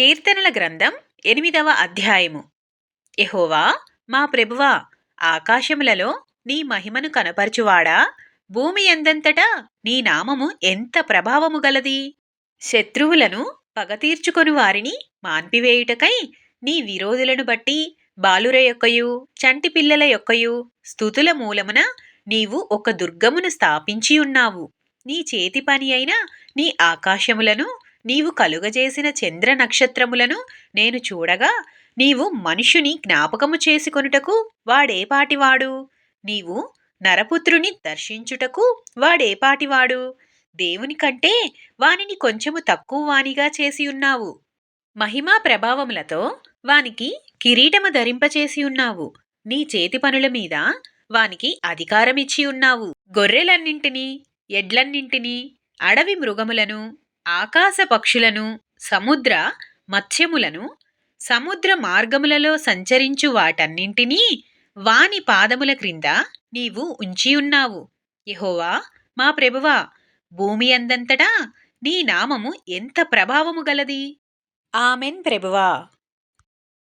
కీర్తనల గ్రంథం ఎనిమిదవ అధ్యాయము. ఎహోవా మా ప్రభువా ఆకాశములలో నీ మహిమను కనపరచువాడా? భూమి ఎందంతటా నీ నామము ఎంత ప్రభావము గలది? శత్రువులను పగతీర్చుకొని వారిని మాన్పివేయుటకై నీ విరోధులను బట్టి బాలుర యొక్కయు చంటి పిల్లల యొక్కయు స్థుతుల మూలమున నీవు ఒక దుర్గమును స్థాపించి ఉన్నావు. నీ చేతి పని అయిన నీ ఆకాశములను నీవు కలుగజేసిన చంద్ర నక్షత్రములను నేను చూడగా నీవు మనుషుని జ్ఞాపకము చేసుకొనుటకు వాడేపాటివాడు నీవు నరపుత్రుని దర్శించుటకు వాడేపాటివాడు దేవుని కంటే వానిని కొంచెము తక్కువ వానిగా చేసి ఉన్నావు. మహిమా ప్రభావములతో వానికి కిరీటము ధరింపచేసి ఉన్నావు. నీ చేతి పనుల మీద వానికి అధికారమిచ్చి ఉన్నావు. గొర్రెలన్నింటినీ ఎడ్లన్నింటినీ అడవి మృగములను ఆకాశ పక్షులను సముద్ర మత్స్యములను సముద్ర మార్గములలో సంచరించు వాటన్నింటినీ వాని పాదముల క్రింద నీవు ఉంచి ఉన్నావు. యహోవా మా ప్రభువా భూమి అందంతటా నీ నామము ఎంత ప్రభావము గలది? ఆమెన్ ప్రభువా.